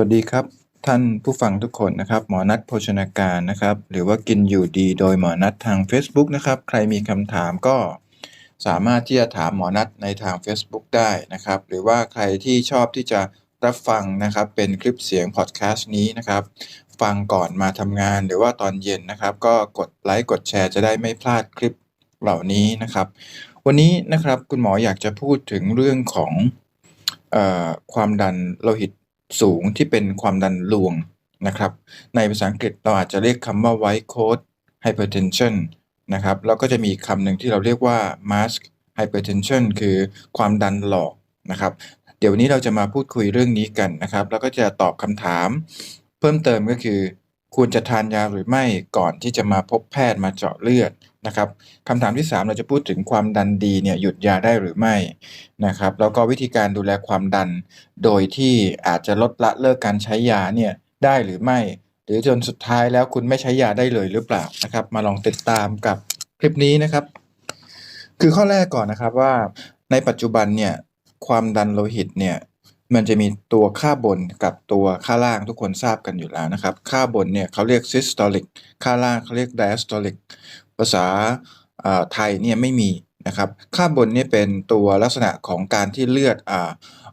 วัสดีครับ ท่านผู้ฟังทุกคนนะครับ หมอนัทโภชนาการนะครับ หรือว่ากินอยู่ดีโดยหมอนัททาง Facebook นะครับ ใครมีคำถามก็สามารถที่จะถามหมอนัทในทาง Facebook ได้นะครับ หรือว่าใครที่ชอบที่จะรับฟังนะครับ เป็นคลิปเสียงพอดแคสต์นี้นะครับ ฟังก่อนมาทำงานหรือว่าตอนเย็นนะครับ ก็กดไลค์กดแชร์จะได้ไม่พลาดคลิปเหล่านี้นะครับ วันนี้นะครับคุณหมออยากจะพูดถึงเรื่องของออความดันโลหิต สูงที่เป็นความดันลวงนะครับ ในภาษาอังกฤษเราอาจจะเรียกคำว่า white coat hypertension นะครับ แล้วก็จะมีคำหนึ่งที่เราเรียกว่า mask hypertension คือความดันหลอกนะครับ เดี๋ยววันนี้เราจะมาพูดคุยเรื่องนี้กันนะครับ แล้วก็จะตอบคำถาม เพิ่มเติมก็คือ ควรจะทานยาหรือไม่ก่อนที่จะมาพบแพทย์มาเจาะเลือด นะครับคำถามที่ 3 เราจะพูดถึงความดันดีเนี่ยหยุดยาได้หรือไม่นะครับแล้วก็วิธีการดูแลความดัน โดยที่อาจจะลดละเลิกการใช้ยาเนี่ยได้หรือไม่ หรือจนสุดท้ายแล้วคุณไม่ใช้ยาได้เลยหรือเปล่านะครับ มาลองติดตามกับคลิปนี้นะครับ คือข้อแรกก่อนนะครับว่าในปัจจุบันเนี่ยความดันโลหิตเนี่ยมันจะมีตัวค่าบนกับตัวค่าล่างทุกคนทราบกันอยู่แล้วนะครับ ค่าบนเนี่ยเขาเรียก systolic ค่าล่างเขาเรียก diastolic ภาษาไทยเนี่ยไม่มีนะครับค่าบนนี่เป็นตัวลักษณะของการที่เลือดอ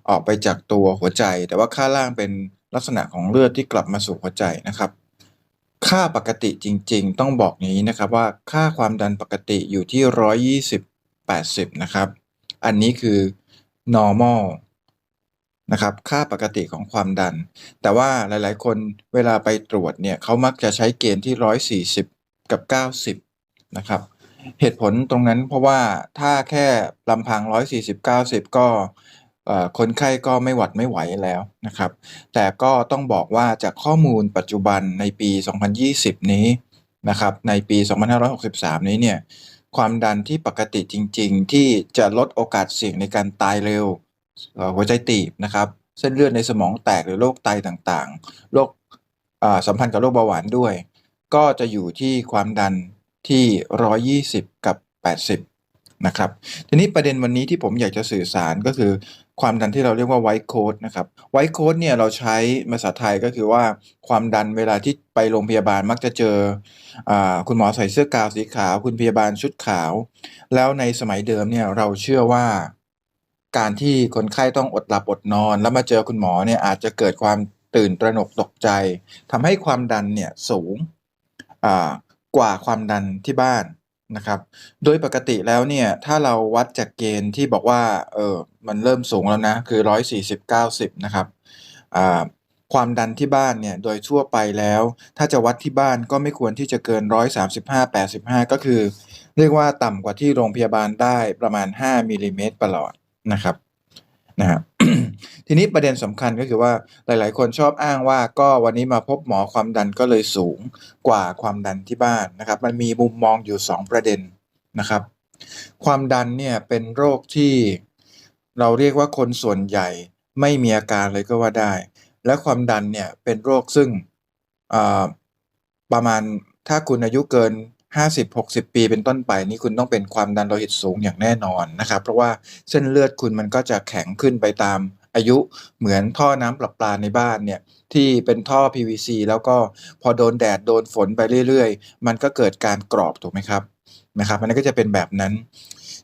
ออกไปจากตัวหัวใจ แต่ว่าค่าล่างเป็นลักษณะของเลือดที่กลับมาสู่หัวใจนะครับ ค่าปกติจริงๆ ต้องบอกนี้นะครับว่าค่าความดันปกติอยู่ที่ 120 80 นะครับ อันนี้คือ normal นะครับค่าปกติของความดัน แต่ว่าหลายๆ คนเวลาไปตรวจเนี่ยเขามักจะใช้เกณฑ์ที่ 140 กับ 90 นะครับ เหตุผลตรงนั้นเพราะว่าถ้าแค่ลำพัง 140 90 ก็คนไข้ก็ไม่หวัดไม่ไหวแล้วนะครับ แต่ก็ต้องบอกว่าจากข้อมูลปัจจุบันในปี 2020 นี้นะครับ ในปี 2563 นี้เนี่ยความดันที่ปกติจริง ๆ ที่จะลดโอกาสเสี่ยงในการตายเร็วหัวใจตีบนะครับ เส้นเลือดในสมองแตกหรือโรคไตต่างๆโรคสัมพันธ์กับโรคเบาหวานด้วย ก็จะอยู่ที่ความดัน ที่ 120 กับ 80 นะครับ ทีนี้ประเด็นวันนี้ที่ผมอยากจะสื่อสารก็คือ ความดันที่เราเรียกว่า white coat นะครับ white coat เนี่ยเราใช้ภาษาไทยก็คือว่าความดันเวลาที่ไปโรงพยาบาลมักจะเจออคุณหมอใส่เสื้อกาวสีขาว คุณพยาบาลชุดขาว แล้วในสมัยเดิมเนี่ยเราเชื่อว่าการที่คนไข้ต้องอดหลับอดนอน แล้วมาเจอคุณหมอเนี่ยอาจจะเกิดความตื่นตระหนกตกใจทำให้ความดันเนี่ยสูง กว่าความดันที่บ้านนะครับ โดยปกติแล้วเนี่ย ถ้าเราวัดจากเกณฑ์ที่บอกว่า เออ มันเริ่มสูงแล้วนะ คือ 140 90 นะครับ อ่า ความดันที่บ้านเนี่ย โดยทั่วไปแล้ว ถ้าจะวัดที่บ้านก็ไม่ควรที่จะเกิน 135 85 ก็คือ เรียกว่าต่ำกว่าที่โรงพยาบาลได้ประมาณ 5มิลลิเมตรประหลอดนะครับ นะครับ ทีนี้ประเด็นสำคัญก็คือว่าหลาย ๆ คนชอบอ้างว่าก็วันนี้มาพบหมอความดันก็เลยสูงกว่าความดันที่บ้านนะครับ มันมีมุมมองอยู่ 2 ประเด็นนะครับ ความดันเนี่ยเป็นโรคที่เราเรียกว่าคนส่วนใหญ่ไม่มีอาการเลยก็ว่าได้ และความดันเนี่ยเป็นโรคซึ่งประมาณถ้าคุณอายุเกิน 50-60 ปีเป็นต้นไปนี่คุณต้องเป็นความดันโลหิตสูงอย่างแน่นอนนะครับ เพราะว่าเส้นเลือดคุณมันก็จะแข็งขึ้นไปตามอายุเหมือนท่อน้ำประปาในบ้านเนี่ยที่เป็นท่อ PVC แล้วก็พอโดนแดดโดนฝนไปเรื่อยๆ มันก็เกิดการกรอบถูกไหมครับนะครับมันก็จะเป็นแบบนั้น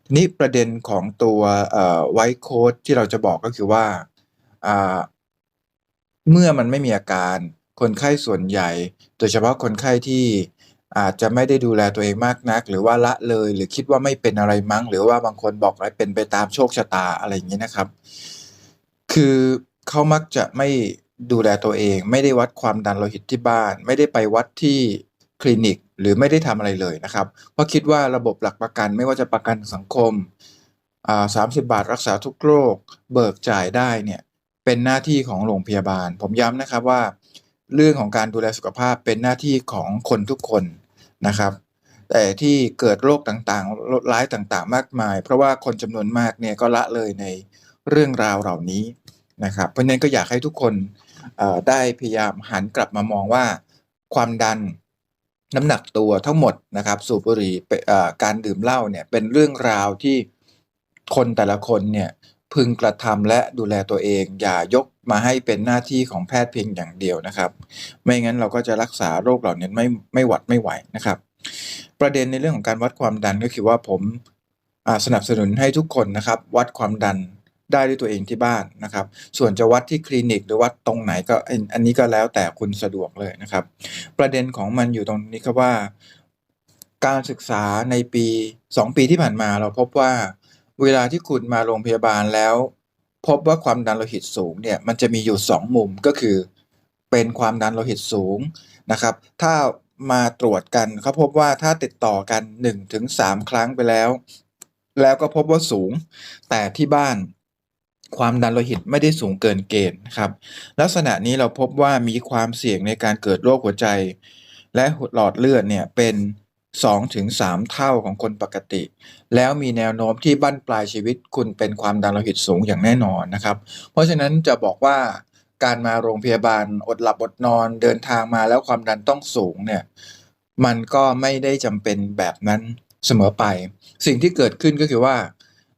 ทีนี่ประเด็นของตัวไวท์โค้ดที่เราจะบอกก็คือว่าเมื่อมันไม่มีอาการคนไข้ส่วนใหญ่ โดยเฉพาะคนไข้ที่ อาจจะไม่ได้ดูแลตัวเองมากนัก หรือว่าละเลย หรือคิดว่าไม่เป็นอะไรมั้ง หรือว่าบางคนบอกว่าเป็นไปตามโชคชะตาอะไรอย่างนี้นะครับ คือเขามักจะไม่ดูแลตัวเอง ไม่ได้วัดความดันโลหิตที่บ้าน ไม่ได้ไปวัดที่คลินิก หรือไม่ได้ทำอะไรเลยนะครับ เพราะคิดว่าระบบหลักประกันไม่ว่าจะประกันสังคมอ่า30บาทรักษาทุกโรค เบิกจ่ายได้เนี่ยเป็นหน้าที่ของโรงพยาบาล ผมย้ำนะครับว่า เรื่องของการดูแลสุขภาพเป็นหน้าที่ของคนทุกคน นะครับ แต่ที่เกิดโรคต่างๆโรคร้ายต่างๆ มากมาย เพราะว่าคนจำนวนมากเนี่ยก็ละเลยในเรื่องราวเหล่านี้นะครับ เพราะฉะนั้นก็อยากให้ทุกคนได้พยายามหันกลับมามองว่า ความดันน้ำหนักตัวทั้งหมดนะครับ สูบบุหรี่การดื่มเหล้าเนี่ยเป็นเรื่องราวที่คนแต่ละคนเนี่ย พึงกระทำและดูแลตัวเอง อย่ายกมาให้เป็นหน้าที่ของแพทย์เพียงอย่างเดียวนะครับ ไม่งั้นเราก็จะรักษาโรคเหล่านี้ไม่ไม่หวัดไม่ไหวนะครับ ประเด็นในเรื่องของการวัดความดันก็คือว่าผมสนับสนุนให้ทุกคนนะครับ วัดความดันได้ด้วยตัวเองที่บ้านนะครับ ส่วนจะวัดที่คลินิกหรือวัดตรงไหนก็อันอันนี้ก็แล้วแต่คุณสะดวกเลยนะครับ ประเด็นของมันอยู่ตรงนี้ครับว่า การศึกษาในปี 2 ปีที่ผ่านมาเราพบว่า เวลาที่คุณมาโรงพยาบาลแล้ว พบว่าความดันโลหิตสูงเนี่ยมันจะมีอยู่ 2 มุมก็คือ เป็นความดันโลหิตสูงนะครับ ถ้ามาตรวจกันเขาพบว่าถ้าติดต่อกัน 1-3 ครั้งไปแล้ว แล้วก็พบว่าสูง แต่ที่บ้านความดันโลหิตไม่ได้สูงเกินเกณฑ์นะครับ ลักษณะนี้เราพบว่ามีความเสี่ยงในการเกิดโรคหัวใจ และหลอดเลือดเนี่ยเป็น 2-3 เท่าของคนปกติ แล้วมีแนวโน้มที่บั้นปลายชีวิตคุณเป็นความดันโลหิตสูงอย่างแน่นอนนะครับ เพราะฉะนั้นจะบอกว่าการมาโรงพยาบาลอดหลับอดนอนเดินทางมาแล้วความดันต้องสูงเนี่ยมันก็ไม่ได้จำเป็นแบบนั้นเสมอไป สิ่งที่เกิดขึ้นก็คือว่า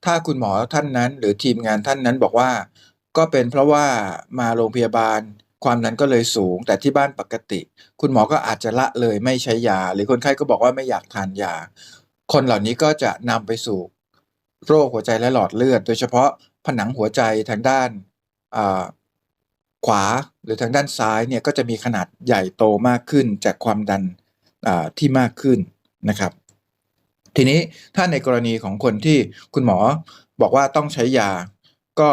ถ้าคุณหมอท่านนั้น หรือทีมงานท่านนั้นบอกว่า ก็เป็นเพราะว่ามาโรงพยาบาล ความดันก็เลยสูง แต่ที่บ้านปกติ คุณหมอก็อาจจะละเลยไม่ใช้ยา หรือคนไข้ก็บอกว่าไม่อยากทานยา คนเหล่านี้ก็จะนำไปสู่โรคหัวใจและหลอดเลือด โดยเฉพาะผนังหัวใจทางด้านขวาหรือทางด้านซ้ายเนี่ยก็จะมีขนาดใหญ่โตมากขึ้นจากความดันที่มากขึ้นนะครับ ทีนี้ถ้าในกรณีของคนที่คุณหมอบอกว่าต้องใช้ยา ก็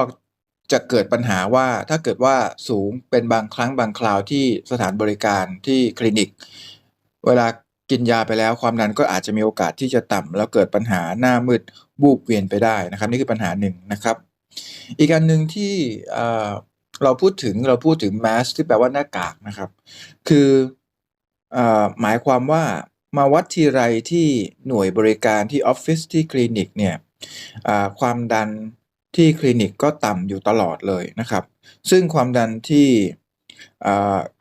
จะเกิดปัญหาว่าถ้าเกิดว่าสูงเป็นบางครั้งบางคราวที่สถานบริการที่คลินิก เวลากินยาไปแล้วความดันก็อาจจะมีโอกาสที่จะต่ำแล้วเกิดปัญหาหน้ามืดบูบเวียนไปได้นะครับ นี่คือปัญหาหนึ่งนะครับ อีกอันหนึ่งที่เราพูดถึงเราพูดถึง mask ที่แปลว่าหน้ากากนะครับ คืออหมายความว่ามาวัดทีไรที่หน่วยบริการที่ออฟฟิศที่คลินิกเนี่ยความดัน ที่คลินิกก็ต่ำอยู่ตลอดเลยนะครับ ซึ่งความดันที่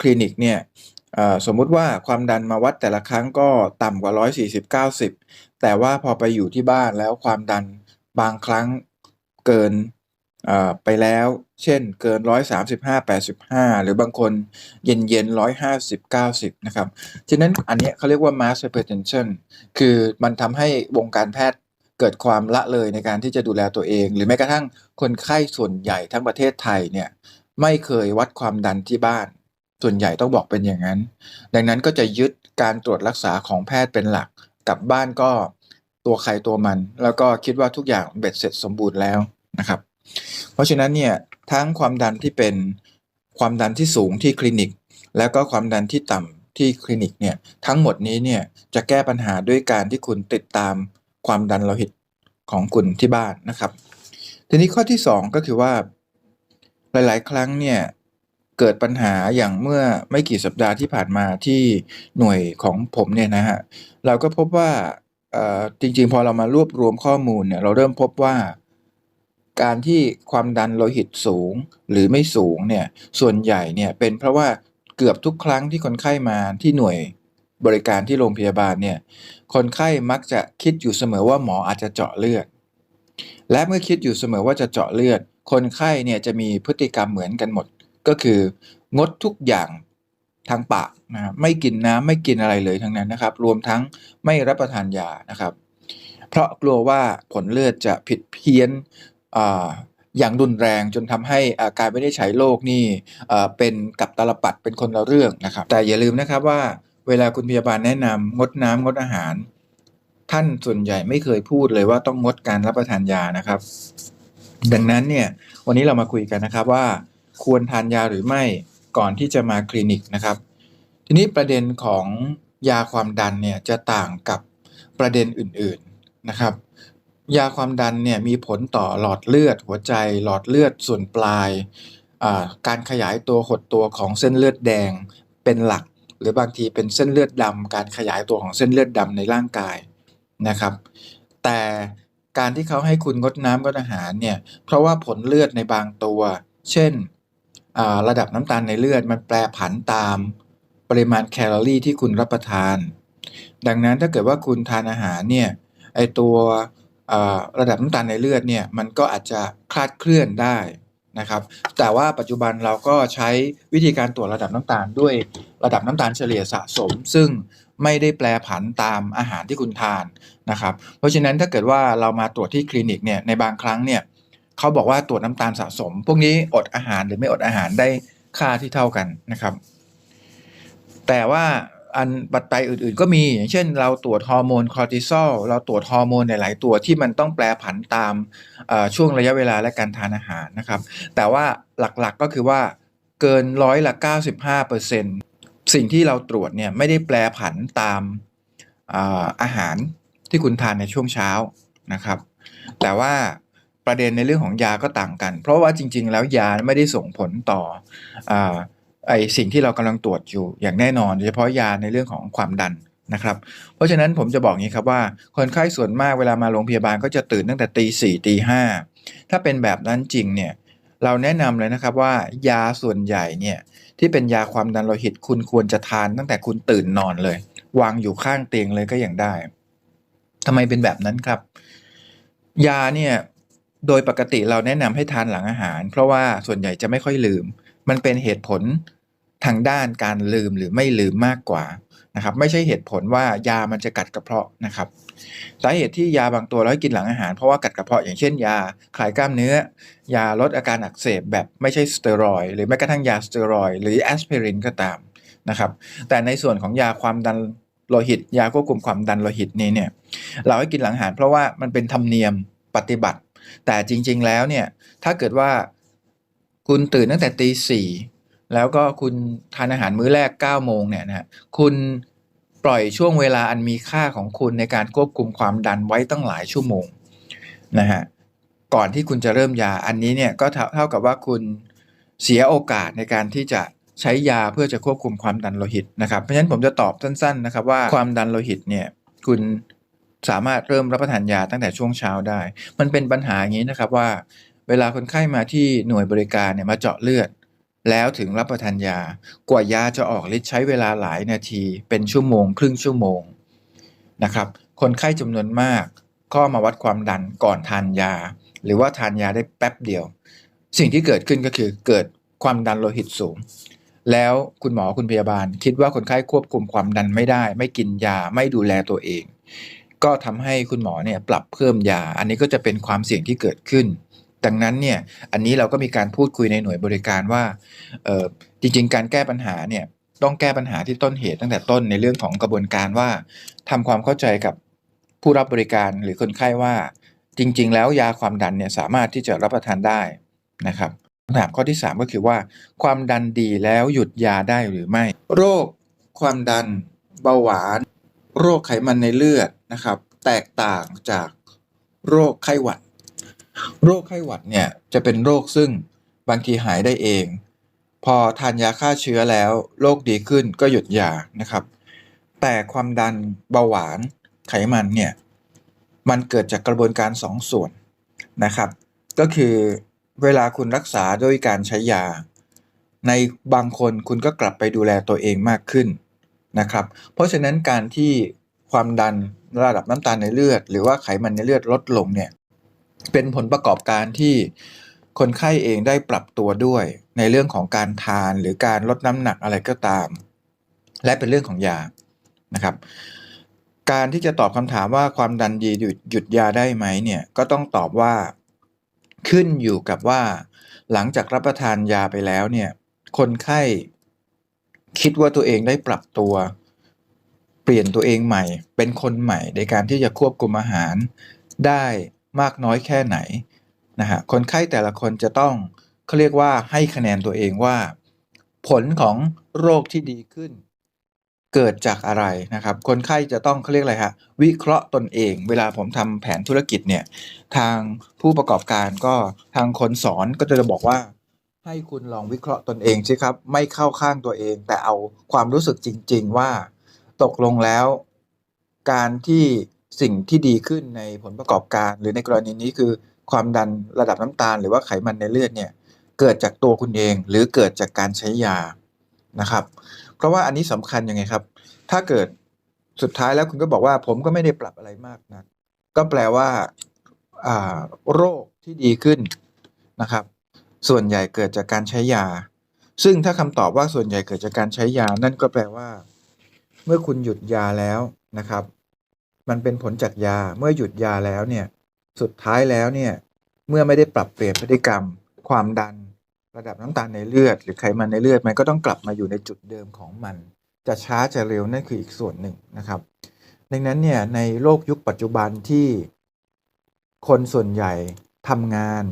คลินิกเนี่ยสมมุติว่าความดันมาวัดแต่ละครั้งก็ต่ำกว่า 140-90 แต่ว่าพอไปอยู่ที่บ้านแล้วความดันบางครั้งเกินไปแล้ว เช่นเกิน 135-85 หรือบางคนเย็นๆ150-90 นะครับ ฉะนั้นอันนี้เขาเรียกว่า mass hypertension คือมันทำให้วงการแพทย์ เกิดความละเลยในการที่จะดูแลตัวเอง หรือแม้กระทั่งคนไข้ส่วนใหญ่ทั้งประเทศไทยเนี่ยไม่เคยวัดความดันที่บ้าน ส่วนใหญ่ต้องบอกเป็นอย่างนั้น ดังนั้นก็จะยึดการตรวจรักษาของแพทย์เป็นหลักกลับบ้านก็ตัวใครตัวมัน แล้วก็คิดว่าทุกอย่างเบ็ดเสร็จสมบูรณ์แล้วนะครับ เพราะฉะนั้นเนี่ยทั้งความดันที่เป็นความดันที่สูงที่คลินิก แล้วก็ความดันที่ต่ำที่คลินิกเนี่ยทั้งหมดนี้เนี่ยจะแก้ปัญหาด้วยการที่คุณติดตาม ความดันโลหิตของคุณที่บ้านนะครับ ทีนี้ข้อที่ 2 ก็คือว่า หลาย ๆ ครั้งเนี่ยเกิดปัญหาอย่างเมื่อไม่กี่สัปดาห์ที่ผ่านมาที่หน่วยของผมเนี่ยนะฮะเราก็พบว่าจริง ๆ พอเรามารวบรวมข้อมูลเนี่ยเราเริ่มพบว่า การที่ความดันโลหิตสูงหรือไม่สูงเนี่ยส่วนใหญ่เนี่ยเป็นเพราะว่าเกือบทุกครั้งที่คนไข้มาที่หน่วย บริการที่โรงพยาบาลเนี่ย คนไข้มักจะคิดอยู่เสมอว่าหมออาจจะเจาะเลือด และเมื่อคิดอยู่เสมอว่าจะเจาะเลือด คนไข้เนี่ยจะมีพฤติกรรมเหมือนกันหมด ก็คืองดทุกอย่างทางปากนะไม่กินน้ำไม่กินอะไรเลยทั้งนั้นนะครับ รวมทั้งไม่รับประทานยานะครับ เพราะกลัวว่าผลเลือดจะผิดเพี้ยนออย่างรุนแรงจนทำให้การไม่ได้ใช้โรคนี่เอ่อเป็นกับตลปัดเป็นคนละเรื่องนะครับ แต่อย่าลืมนะครับว่า เวลาคุณพยาบาลแนะนำงดน้ำงดอาหาร ท่านส่วนใหญ่ไม่เคยพูดเลยว่าต้องงดการรับประทานยานะครับ ดังนั้นเนี่ยวันนี้เรามาคุยกันนะครับว่า ควรทานยาหรือไม่ก่อนที่จะมาคลินิกนะครับ ทีนี้ประเด็นของยาความดันเนี่ยจะต่างกับประเด็นอื่นๆนะครับ ยาความดันเนี่ยมีผลต่อหลอดเลือดหัวใจ หลอดเลือดส่วนปลาย การขยายตัวหดตัวของเส้นเลือดแดงเป็นหลัก หรือบางทีเป็นเส้นเลือดดำการขยายตัวของเส้นเลือดดำในร่างกายนะครับ แต่การที่เขาให้คุณงดน้ำงดอาหารเนี่ยเพราะว่าผลเลือดในบางตัว เช่นระดับน้ำตาลในเลือดมันแปรผันตามปริมาณแคลอรี่ที่คุณรับประทาน ดังนั้นถ้าเกิดว่าคุณทานอาหารเนี่ยไอตัวระดับน้ำตาลในเลือดเนี่ยมันก็อาจจะคลาดเคลื่อนได้ นะครับแต่ว่าปัจจุบันเราก็ใช้วิธีการตรวจระดับน้ำตาลด้วยระดับน้ำตาลเฉลี่ยสะสม ซึ่งไม่ได้แปลผันตามอาหารที่คุณทานนะครับเพราะฉะนั้นถ้าเกิดว่าเรามาตรวจที่คลินิกเนี่ยในบางครั้งเนี่ยเขาบอกว่าตรวจน้ำตาลสะสม พวกนี้อดอาหารหรือไม่อดอาหารได้ค่าที่เท่ากันนะครับ แต่ว่า อันปัจจัยอื่นๆ ก็มีอย่างเช่น เราตรวจฮอร์โมนคอร์ติซอลเราตรวจฮอร์โมนหลายๆตัวที่มันต้องแปรผันตามช่วงระยะเวลาและการทานอาหารนะครับ แต่ว่าหลักๆก็คือว่าเกินร้อยละ 95%สิ่งที่เราตรวจเนี่ยไม่ได้แปรผันตามอาหารที่คุณทานในช่วงเช้านะครับ แต่ว่าประเด็นในเรื่องของยาก็ต่างกัน เพราะว่าจริง ๆ แล้วยาไม่ได้ส่งผลต่ออ ไอสิ่งที่เรากำลังตรวจอยู่อย่างแน่นอนโดยเฉพาะยาในเรื่องของความดันนะครับ เพราะฉะนั้นผมจะบอกงี้ครับว่า คนไข้ส่วนมากเวลามาโรงพยาบาลก็จะตื่นตั้งแต่ตีสี่ตีห้าถ้าเป็นแบบนั้นจริงเนี่ยเราแนะนำเลยนะครับว่ายาส่วนใหญ่เนี่ยที่เป็นยาความดันโลหิตคุณควรจะทานตั้งแต่คุณตื่นนอนเลย วางอยู่ข้างเตียงเลยก็ยังได้ทำไมเป็นแบบนั้นครับ ยาเนี่ยโดยปกติเราแนะนำให้ทานหลังอาหาร เพราะว่าส่วนใหญ่จะไม่ค่อยลืม มันเป็นเหตุผล ทางด้านการลืมหรือไม่ลืมมากกว่านะครับไม่ใช่เหตุผลว่ายามันจะกัดกระเพาะนะครับสาเหตุที่ยาบางตัวเราให้กินหลังอาหารเพราะว่ากัดกระเพาะอย่างเช่น ยาคลายกล้ามเนื้อ ยาลดอาการอักเสบแบบไม่ใช่สเตียรอยด์หรือแม้กระทั่งยาสเตียรอยด์หรือแอสไพรินก็ตามนะครับแต่ในส่วนของยาความดันโลหิต ยาควบคุมความดันโลหิตนี้เนี่ยเราให้กินหลังอาหารเพราะว่ามันเป็นธรรมเนียมปฏิบัติ แต่จริง ๆแล้วเนี่ยถ้าเกิดว่าคุณตื่นตั้งแต่ตีสี่ แล้วก็คุณทานอาหารมื้อแรก9โมงเนี่ยนะฮะคุณปล่อยช่วงเวลาอันมีค่าของคุณในการควบคุมความดันไว้ตั้งหลายชั่วโมงนะฮะก่อนที่คุณจะเริ่มยาอันนี้เนี่ยก็เท่าเท่ากับว่าคุณเสียโอกาสในการที่จะใช้ยาเพื่อจะควบคุมความดันโลหิตนะครับเพราะฉะนั้นผมจะตอบสั้นๆนะครับว่าความดันโลหิตเนี่ยคุณสามารถเริ่มรับประทานยาตั้งแต่ช่วงเช้าได้ มันเป็นปัญหาอย่างนี้นะครับว่า เวลาคนไข้มาที่หน่วยบริการเนี่ยมาเจาะเลือด แล้วถึงรับประทานยา กว่ายาจะออกฤทธิ์ใช้เวลาหลายนาที เป็นชั่วโมง ครึ่งชั่วโมงนะครับ คนไข้จำนวนมากก็มาวัดความดันก่อนทานยา หรือว่าทานยาได้แป๊บเดียว สิ่งที่เกิดขึ้นก็คือเกิดความดันโลหิตสูง แล้วคุณหมอคุณพยาบาล คิดว่าคนไข้ควบคุมความดันไม่ได้ ไม่กินยาไม่ดูแลตัวเอง ก็ทำให้คุณหมอเนี่ยปรับเพิ่มยา อันนี้ก็จะเป็นความเสี่ยงที่เกิดขึ้น ดังนั้นเนี่ยอันนี้เราก็มีการพูดคุยในหน่วยบริการว่าจริงๆ การแก้ปัญหาเนี่ยต้องแก้ปัญหาที่ต้นเหตุตั้งแต่ต้นในเรื่องของกระบวนการว่าทำความเข้าใจกับผู้รับบริการหรือคนไข้ว่า จริง ๆ แล้วยาความดันเนี่ยสามารถที่จะรับประทานได้นะครับคำถามข้อที่ 3 ก็คือว่า ความดันดีแล้วหยุดยาได้หรือไม่ โรค ความดัน เบาหวาน โรคไขมันในเลือดนะครับ แตกต่างจากโรคไข้หวัด โรคไข้หวัดเนี่ยจะเป็นโรคซึ่งบางทีหายได้เอง พอทานยาฆ่าเชื้อแล้วโรคดีขึ้นก็หยุดยานะครับ แต่ความดันเบาหวานไขมันเนี่ยมันเกิดจากกระบวนการสองส่วนนะครับ ก็คือเวลาคุณรักษาด้วยการใช้ยา ในบางคนคุณก็กลับไปดูแลตัวเองมากขึ้นนะครับ เพราะฉะนั้นการที่ความดันระดับน้ำตาลในเลือด หรือว่าไขมันในเลือดลดลงเนี่ย เป็นผลประกอบการที่คนไข้เองได้ปรับตัวด้วย ในเรื่องของการทานหรือการลดน้ำหนักอะไรก็ตาม และเป็นเรื่องของยานะครับ การที่จะตอบคำถามว่าความดันดีหยุดหยุดยาได้ไหมเนี่ยก็ต้องตอบว่าขึ้นอยู่กับว่า หลังจากรับประทานยาไปแล้วเนี่ยคนไข้คิดว่าตัวเองได้ปรับตัว เปลี่ยนตัวเองใหม่ เป็นคนใหม่ในการที่จะควบคุมอาหารได้ มากน้อยแค่ไหนนะฮะคนไข้แต่ละคนจะต้องเขาเรียกว่าให้คะแนนตัวเองว่า ผลของโรคที่ดีขึ้น เกิดจากอะไรนะครับ คนไข้จะต้องเขาเรียกอะไรฮะวิเคราะห์ตนเอง เวลาผมทำแผนธุรกิจเนี่ยทางผู้ประกอบการก็ทางคนสอนก็จะบอกว่า ให้คุณลองวิเคราะห์ตนเองสิครับ ไม่เข้าข้างตัวเอง แต่เอาความรู้สึกจริง ๆ ว่า ตกลงแล้ว การที่ สิ่งที่ดีขึ้นในผลประกอบการ หรือในกรณีนี้คือความดันระดับน้ำตาล หรือว่าไขมันในเลือดเนี่ยเกิดจากตัวคุณเองหรือเกิดจากการใช้ยานะครับ เพราะว่าอันนี้สำคัญยังไงครับ ถ้าเกิดสุดท้ายแล้วคุณก็บอกว่าผมก็ไม่ได้ปรับอะไรมากนะก็แปลว่าอ่าโรคที่ดีขึ้นนะครับ ส่วนใหญ่เกิดจากการใช้ยา ซึ่งถ้าคำตอบว่าส่วนใหญ่เกิดจากการใช้ยา นั่นก็แปลว่า เมื่อคุณหยุดยาแล้วนะครับ มันเป็นผลจากยาเมื่อหยุดยาแล้วเนี่ยสุดท้ายแล้วเนี่ยเมื่อไม่ได้ปรับเปลี่ยนพฤติกรรม ความดัน ระดับน้ำตาลในเลือด หรือไขมันในเลือดมันก็ต้องกลับมาอยู่ในจุดเดิมของมัน จะช้าจะเร็วนั่นคืออีกส่วนหนึ่งนะครับ ดังนั้นเนี่ยในโลกยุคปัจจุบันที่ คนส่วนใหญ่ทำงาน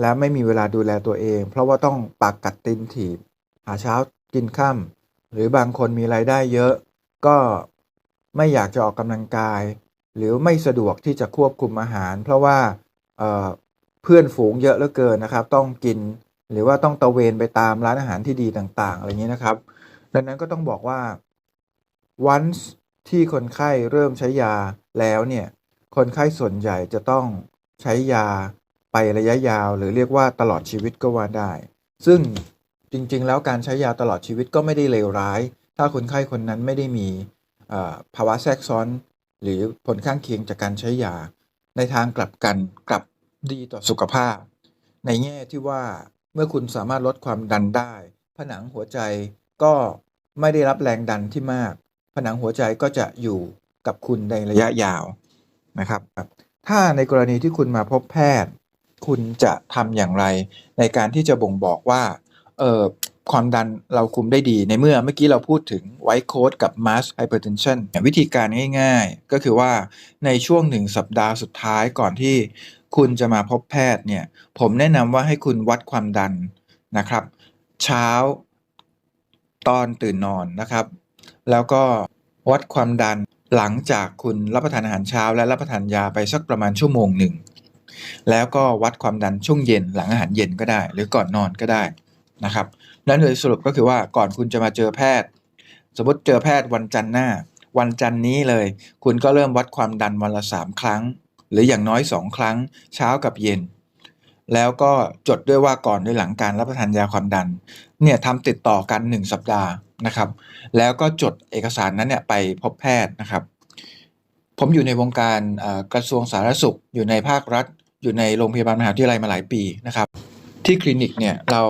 และไม่มีเวลาดูแลตัวเอง เพราะว่าต้องปากกัดตินถีบหาเช้ากินค่ำหรือบางคนมีรายได้เยอะ ก็ ไม่อยากจะออกกำลังกาย หรือไม่สะดวกที่จะควบคุมอาหาร เพราะว่าเเพื่อนฝูงเยอะเหลือเกินนะครับ ต้องกินหรือว่าต้องตะเวนไปตามร้านอาหารที่ดีต่าง ๆ อะไรอย่างนี้นะครับ ดังนั้นก็ต้องบอกว่า once ที่คนไข้เริ่มใช้ยาแล้วเนี่ย คนไข้ส่วนใหญ่จะต้องใช้ยาไประยะยาว หรือเรียกว่าตลอดชีวิตก็ว่าได้ ซึ่งจริง ๆ แล้วการใช้ยาตลอดชีวิตก็ไม่ได้เลวร้าย ถ้าคนไข้คนนั้นไม่ได้มี ภาวะแทรกซ้อน หรือผลข้างเคียงจากการใช้ยา ในทางกลับกันกลับดีต่อสุขภาพ ในแง่ที่ว่าเมื่อคุณสามารถลดความดันได้ ผนังหัวใจก็ไม่ได้รับแรงดันที่มาก ผนังหัวใจก็จะอยู่กับคุณในระยะยาวนะครับ ถ้าในกรณีที่คุณมาพบแพทย์ คุณจะทำอย่างไรในการที่จะบ่งบอกว่าเออ ความดันเราคุมได้ดีในเมื่อเมื่อกี้เราพูดถึงไวท์โค้ดกับ mass hypertension วิธีการง่ายๆ ก็คือว่าในช่วงหนึ่งสัปดาห์สุดท้ายก่อนที่คุณจะมาพบแพทย์เนี่ย ผมแนะนำว่าให้คุณวัดความดันนะครับ เช้าตอนตื่นนอนนะครับ แล้วก็วัดความดันหลังจากคุณรับประทานอาหารเช้า และรับประทานยาไปสักประมาณชั่วโมงหนึ่งแล้วก็วัดความดันช่วงเย็นหลังอาหารเย็นก็ได้ หรือก่อนนอนก็ได้นะครับ นั่นโดยสรุปก็คือว่าก่อนคุณจะมาเจอแพทย์ สมมติเจอแพทย์วันจันทร์หน้า วันจันทร์นี้เลย คุณก็เริ่มวัดความดันวันละสามครั้ง หรืออย่างน้อยสองครั้ง เช้ากับเย็น แล้วก็จดด้วยว่าก่อนด้วยหลังการรับประทานยาความดัน เนี่ยทำติดต่อกัน 1 สัปดาห์นะครับ แล้วก็จดเอกสารนั้นเนี่ยไปพบแพทย์นะครับ ผมอยู่ในวงการกระทรวงสาธารณสุข อยู่ในภาครัฐ อยู่ในโรงพยาบาลมหาวิทยาลัยมาหลายปีนะครับ ที่คลินิกเนี่ยเรา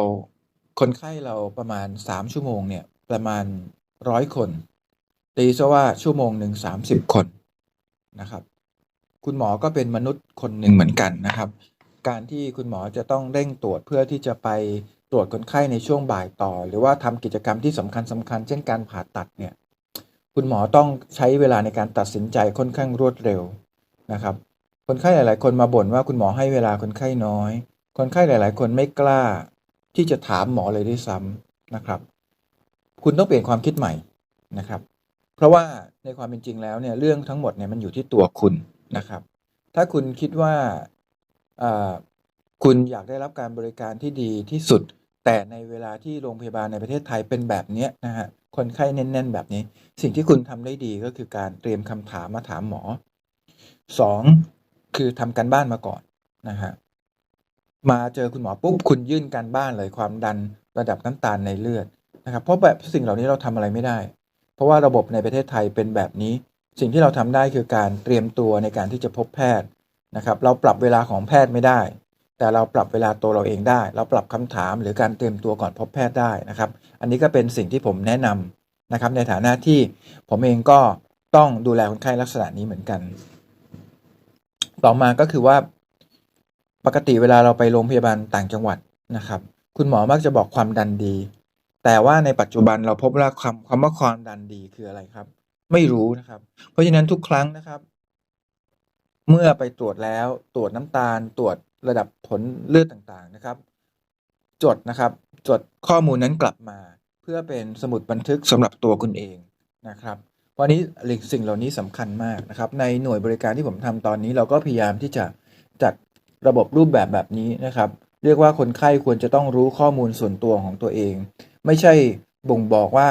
คนไข้เราประมาณ 3 ชั่วโมงเนี่ยประมาณร้อยคน ตีซะว่าชั่วโมงหนึ่ง30คนนะครับ คุณหมอก็เป็นมนุษย์คนหนึ่งเหมือนกันนะครับ การที่คุณหมอจะต้องเร่งตรวจเพื่อที่จะไปตรวจคนไข้ในช่วงบ่ายต่อ หรือว่าทำกิจกรรมที่สำคัญสำคัญ เช่นการผ่าตัดเนี่ยคุณหมอต้องใช้เวลาในการตัดสินใจค่อนข้างรวดเร็วนะครับ คนไข้หลาย ๆ คนมาบ่นว่าคุณหมอให้เวลาคนไข้น้อย คนไข้หลาย ๆ คนไม่กล้า ที่จะถามหมอเลยด้วยซ้ำนะครับ คุณต้องเปลี่ยนความคิดใหม่นะครับ เพราะว่าในความเป็นจริงแล้วเนี่ยเรื่องทั้งหมดเนี่ยมันอยู่ที่ตัวคุณนะครับ ถ้าคุณคิดว่าคุณอยากได้รับการบริการที่ดีที่สุด แต่ในเวลาที่โรงพยาบาลในประเทศไทยเป็นแบบเนี้ยนะฮะคนไข้แน่น ๆ แบบนี้ สิ่งที่คุณทำได้ดีก็คือการเตรียมคำถามมาถามหมอสองคือทำการบ้านมาก่อนนะฮะ มาเจอคุณหมอปุ๊บคุณยื่นการบ้านเลยความดันระดับน้ำตาลในเลือดนะครับเพราะแบบสิ่งเหล่านี้เราทำอะไรไม่ได้ เพราะว่าระบบในประเทศไทยเป็นแบบนี้ สิ่งที่เราทำได้คือการเตรียมตัวในการที่จะพบแพทย์นะครับ เราปรับเวลาของแพทย์ไม่ได้ แต่เราปรับเวลาตัวเราเองได้ เราปรับคำถามหรือการเตรียมตัวก่อนพบแพทย์ได้นะครับ อันนี้ก็เป็นสิ่งที่ผมแนะนำนะครับ ในฐานะที่ผมเองก็ต้องดูแลคนไข้ลักษณะนี้เหมือนกัน ต่อมาก็คือว่า ปกติเวลาเราไปโรงพยาบาลต่างจังหวัดนะครับ คุณหมอมักจะบอกความดันดี แต่ว่าในปัจจุบันเราพบว่าคำคำว่าความดันดีคืออะไรครับ ไม่รู้นะครับ เพราะฉะนั้นทุกครั้งนะครับ เมื่อไปตรวจแล้วตรวจน้ำตาล ตรวจระดับผลเลือดต่างๆนะครับ จดนะครับ จดข้อมูลนั้นกลับมา เพื่อเป็นสมุดบันทึกสำหรับตัวคุณเองนะครับเพราะนี้สิ่งเหล่านี้สำคัญมากนะครับ ในหน่วยบริการที่ผมทำตอนนี้เราก็พยายามที่จะจัด ระบบรูปแบบแบบนี้นะครับ เรียกว่าคนไข้ควรจะต้องรู้ข้อมูลส่วนตัวของตัวเอง ไม่ใช่บ่งบอกว่า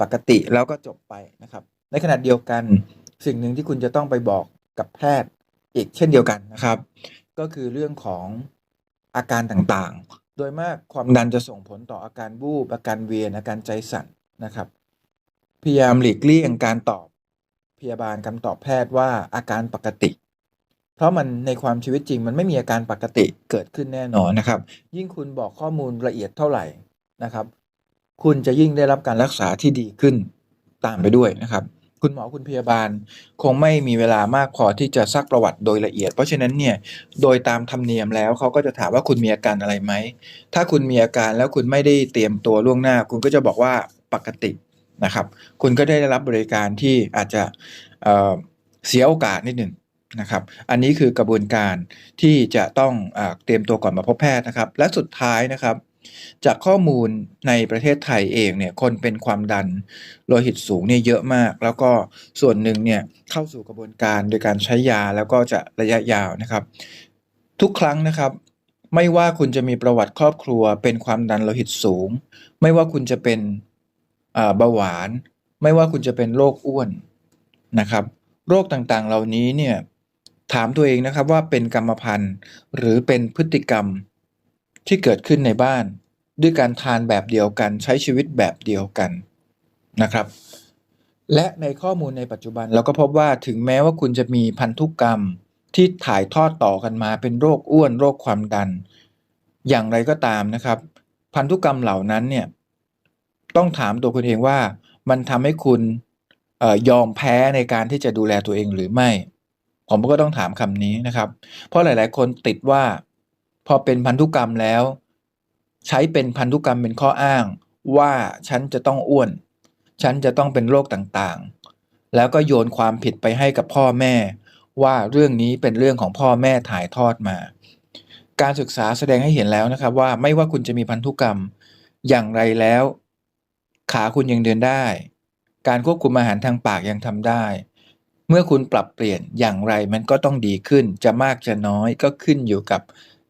ปกติแล้วก็จบไปนะครับ ในขณะเดียวกันสิ่งหนึ่งที่คุณจะต้องไปบอกกับแพทย์อีกเช่นเดียวกันนะครับ ก็คือเรื่องของอาการต่างๆ โดยมากความดันจะส่งผลต่ออาการวูบอาการเวียนอาการใจสั่นนะครับ พยายามหลีกเลี่ยงการตอบพยาบาลคำตอบแพทย์ว่าอาการปกติ เพราะมันในความชีวิตจริง มันไม่มีอาการปกติเกิดขึ้นแน่นอนนะครับ ยิ่งคุณบอกข้อมูลละเอียดเท่าไหร่นะครับ คุณจะยิ่งได้รับการรักษาที่ดีขึ้นตามไปด้วยนะครับ คุณหมอคุณพยาบาล คงไม่มีเวลามากพอที่จะซักประวัติโดยละเอียด เพราะฉะนั้นเนี่ยโดยตามธรรมเนียมแล้วเขาก็จะถามว่าคุณมีอาการอะไรไหมถ้าคุณมีอาการแล้วคุณไม่ได้เตรียมตัวล่วงหน้า คุณก็จะบอกว่าปกตินะครับ คุณก็ได้รับบริการที่อาจจะเเสียโอกาสนิดหนึ่ง นะครับ อันนี้คือกระบวนการที่จะต้องอเตรียมตัวก่อนมาพบแพทย์นะครับ และสุดท้ายนะครับ จากข้อมูลในประเทศไทยเองเนี่ยคนเป็นความดันโลหิตสูงเนี่ยเยอะมาก แล้วก็ส่วนหนึ่งเนี่ยเข้าสู่กระบวนการโดยการใช้ยาแล้วก็จะระยะยาวนะครับ ทุกครั้งนะครับไม่ว่าคุณจะมีประวัติครอบครัว เป็นความดันโลหิตสูง ไม่ว่าคุณจะเป็นเบาหวาน ไม่ว่าคุณจะเป็นโรคอ้วนนะครับ โรคต่างๆ เหล่านี้เนี่ย ถามตัวเองนะครับว่าเป็นกรรมพันธุ์หรือเป็นพฤติกรรมที่เกิดขึ้นในบ้าน ด้วยการทานแบบเดียวกันใช้ชีวิตแบบเดียวกันนะครับ และในข้อมูลในปัจจุบันเราก็พบว่าถึงแม้ว่าคุณจะมีพันธุกรรมที่ถ่ายทอดต่อกันมาเป็นโรคอ้วนโรคความดัน อย่างไรก็ตามนะครับ พันธุกรรมเหล่านั้นเนี่ยต้องถามตัวคุณเองว่ามันทำให้คุณออยอมแพ้ในการที่จะดูแลตัวเองหรือไม่ ผมก็ต้องถามคำนี้นะครับ เพราะหลาย ๆ คนติดว่า พอเป็นพันธุกรรมแล้ว ใช้เป็นพันธุกรรมเป็นข้ออ้าง ว่าฉันจะต้องอ้วน ฉันจะต้องเป็นโรคต่างๆ แล้วก็โยนความผิดไปให้กับพ่อแม่ ว่าเรื่องนี้เป็นเรื่องของพ่อแม่ถ่ายทอดมา การศึกษาแสดงให้เห็นแล้วนะครับว่าไม่ว่าคุณจะมีพันธุกรรมอย่างไรแล้ว ขาคุณยังเดินได้ การควบคุมอาหารทางปากยังทำได้ เมื่อคุณปรับเปลี่ยนอย่างไรมันก็ต้องดีขึ้น จะมากจะน้อยก็ขึ้นอยู่กับ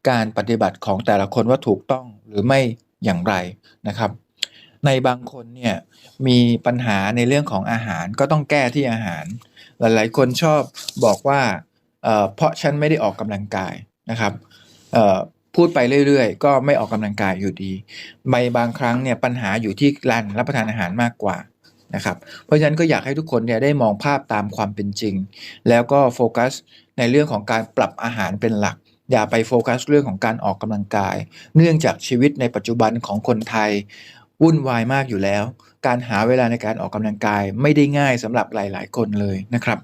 การปฏิบัติของแต่ละคนว่าถูกต้องหรือไม่อย่างไรนะครับ ในบางคนเนี่ยมีปัญหาในเรื่องของอาหารก็ต้องแก้ที่อาหาร หลายๆ คนชอบบอกว่าเเพราะฉันไม่ได้ออกกำลังกายนะครับพูดไปเรื่อยๆ ก็ไม่ออกกำลังกายอยู่ดีในบางครั้งเนี่ยปัญหาอยู่ที่การรับประทานอาหารมากกว่า นะครับเพราะฉะนั้นก็อยากให้ทุกคนเนี่ยได้มองภาพตามความเป็นจริง แล้วก็โฟกัสในเรื่องของการปรับอาหารเป็นหลัก อย่าไปโฟกัสเรื่องของการออกกำลังกาย เนื่องจากชีวิตในปัจจุบันของคนไทย วุ่นวายมากอยู่แล้ว การหาเวลาในการออกกำลังกายไม่ได้ง่ายสำหรับหลาย ๆ คนเลยนะครับ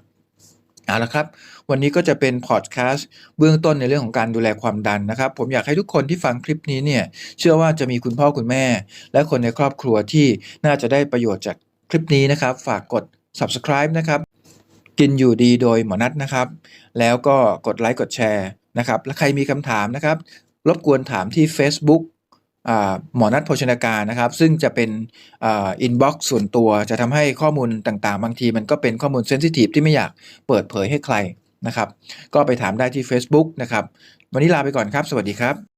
เอาละครับ วันนี้ก็จะเป็นพอดแคสต์เบื้องต้นในเรื่องของการดูแลความดันนะครับ ผมอยากให้ทุกคนที่ฟังคลิปนี้เนี่ย เชื่อว่าจะมีคุณพ่อคุณแม่ และคนในครอบครัวที่น่าจะได้ประโยชน์จาก คลิปนี้นะครับฝากกด subscribe นะครับ กินอยู่ดีโดยหมอนัทนะครับ แล้วก็กดไลค์กดแชร์นะครับ และใครมีคำถามนะครับ รบกวนถามที่ Facebook หมอนัทโภชนาการนะครับ ซึ่งจะเป็นอินบ็อกซ์ส่วนตัวจะทำให้ข้อมูลต่างๆ บางทีมันก็เป็นข้อมูลเซนซิทีฟที่ไม่อยากเปิดเผยให้ใครนะครับ ก็ไปถามได้ที่ Facebook นะครับ วันนี้ลาไปก่อนครับ สวัสดีครับ